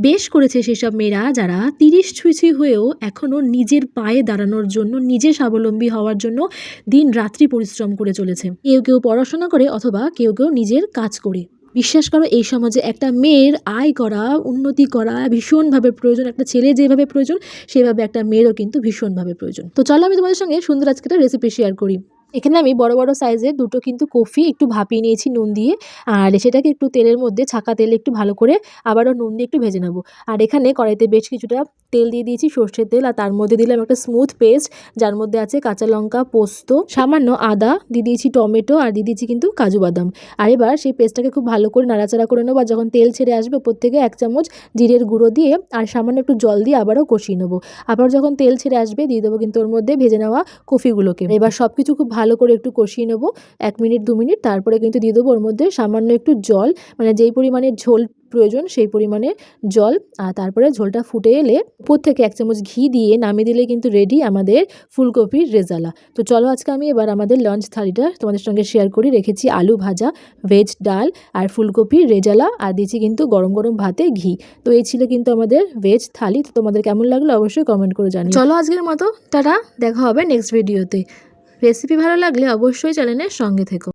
বেশ করেছে সেসব মেয়েরা যারা তিরিশ ছুঁই হয়েও এখনও নিজের পায়ে দাঁড়ানোর জন্য, নিজে স্বাবলম্বী হওয়ার জন্য দিন রাত্রি পরিশ্রম করে চলেছে। কেউ কেউ পড়াশোনা করে অথবা কেউ কেউ নিজের কাজ করে। বিশ্বাস করো, এই সমাজে একটা মেয়ের আয় করা, উন্নতি করা ভীষণভাবে প্রয়োজন। একটা ছেলে যেভাবে প্রয়োজন, সেভাবে একটা মেয়েরও কিন্তু ভীষণভাবে প্রয়োজন। তো চলো আমি তোমাদের সঙ্গে সুন্দর আজকে একটা রেসিপি শেয়ার করি। এখানে আমি বড় বড় সাইজের দুটো কিন্তু কফি একটু ভাপিয়ে নিয়েছি নুন দিয়ে। আর সেটাকে একটু তেলের মধ্যে ছাকা তেলে একটু ভালো করে আবারও নুন দিয়ে একটু ভেজে নেব। আর এখানে কড়াইতে বেশ কিছুটা তেল দিয়ে দিয়েছি সর্ষের তেল আর তার মধ্যে দিলাম একটা স্মুথ পেস্ট যার মধ্যে আছে কাঁচা লঙ্কা, পোস্ত, সামান্য আদা, দিয়ে দিয়েছি টমেটো আর দিয়ে দিয়েছি কিন্তু কাজু বাদাম। আর এবার সেই পেস্টটাকে খুব ভালো করে নাড়াচাড়া করে নেব আর যখন তেল ছেড়ে আসবে ওপর থেকে এক চামচ জিরের গুঁড়ো দিয়ে আর সামান্য একটু জল দিয়ে আবারও কষিয়ে নেব। আবার যখন তেল ছেড়ে আসবে দিয়ে দেবো কিন্তু ওর মধ্যে ভেজে নেওয়া কফিগুলোকে। এবার সব কিছু খুব ভালো করে একটু কষিয়ে নেব, এক মিনিট, দু মিনিট, তারপরে কিন্তু দিয়ে দেবো ওর মধ্যে সামান্য একটু জল মানে যেই পরিমাণে ঝোল প্রয়োজন সেই পরিমাণে জল, আর তারপরে ঝোলটা ফুটে এলে উপর থেকে এক চামচ ঘি দিয়ে নামিয়ে দিলে কিন্তু রেডি আমাদের ফুলকপির রেজালা। তো চলো আজকে আমি এবার আমাদের লঞ্চ থালিটা তোমাদের সঙ্গে শেয়ার করি, রেখেছি আলু ভাজা ভেজ ডাল আর ফুলকপির রেজালা, আর দিয়েছি কিন্তু গরম গরম ভাতে ঘি। তো এই ছিল কিন্তু আমাদের ভেজ থালি, তো তোমাদের কেমন লাগল অবশ্যই কমেন্ট করে জানিও। চলো আজকের মতো তারা দেখা হবে নেক্সট ভিডিওতে রেসিপি ভালো লাগলে অবশ্যই চ্যানেলের সঙ্গে থেকো।